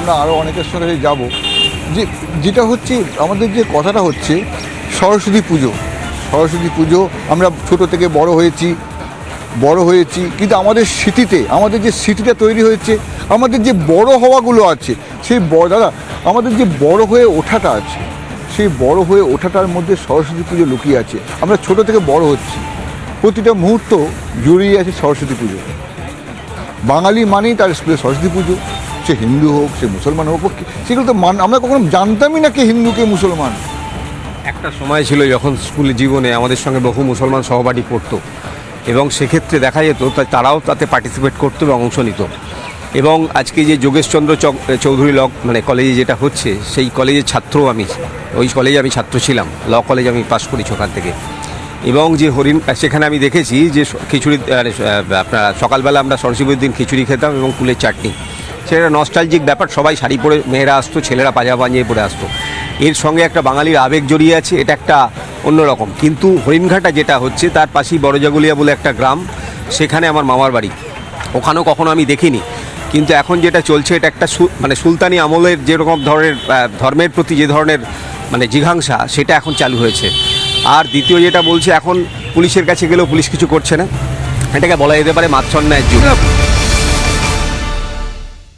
আমরা আরও অনেকের সঙ্গে যাব। যে, যেটা হচ্ছে, আমাদের যে কথাটা হচ্ছে, সরস্বতী পুজো। সরস্বতী পুজো, আমরা ছোট থেকে বড় হয়েছি বড় হয়েছি, কিন্তু আমাদের স্মৃতিতে, আমাদের যে স্মৃতিটা তৈরি হয়েছে, আমাদের যে বড় হওয়াগুলো আছে, সেই বড় দাদা, আমাদের যে বড় হয়ে ওঠাটা আছে, সেই বড় হয়ে ওঠাটার মধ্যে সরস্বতী পুজো লুকিয়ে আছে। আমরা ছোট থেকে বড় হচ্ছি। প্রতিটা মুহূর্ত জড়িয়ে আছে সরস্বতী পুজো। বাঙালি মানেই তার স্কুলে সরস্বতী পুজো। সে হিন্দু হোক, সে মুসলমান হোক সেগুলো তো মান আমরা কখনো জানতামই না কে হিন্দু, কে মুসলমান। একটা সময় ছিল যখন স্কুল জীবনে আমাদের সঙ্গে বহু মুসলমান সহপাঠী পড়তো, এবং সেক্ষেত্রে দেখা যেত তারাও তাতে পার্টিসিপেট করতো এবং অংশ নিত। এবং আজকে যে যোগেশচন্দ্র চৌধুরী ল মানে কলেজে যেটা হচ্ছে, সেই কলেজের ছাত্র আমি ওই কলেজে আমি ছাত্র ছিলাম। ল কলেজ আমি পাশ করেছি ওখান থেকে। এবং যে হরিণ সেখানে আমি দেখেছি যে খিচুড়ি আপনার সকালবেলা আমরা সরস্বতী দিন খিচুড়ি খেতাম এবং কুলের চাটনি। সেটা নস্টালজিক ব্যাপার, সবাই শাড়ি পরে মেয়েরা আসতো, ছেলেরা পাজা পাঞ্জিয়ে পরে আসতো। এর সঙ্গে একটা বাঙালির আবেগ জড়িয়ে আছে, এটা একটা অন্যরকম কিন্তু হরিণঘাটা যেটা হচ্ছে, তার পাশেই বড়জাগুলিয়া বলে একটা গ্রাম, সেখানে আমার মামার বাড়ি। ওখানেও কখনো আমি দেখিনি। কিন্তু এখন যেটা চলছে, এটা একটা মানে সুলতানি আমলের যেরকম ধরনের ধর্মের প্রতি যে ধরনের মানে জিঘাংসা, সেটা এখন চালু হয়েছে। আর দ্বিতীয় যেটা বলছে, এখন পুলিশের কাছে গেলেও পুলিশ কিছু করছে না। এটাকে বলা যেতে পারে মাচ্ছন্যায়ের যুগ।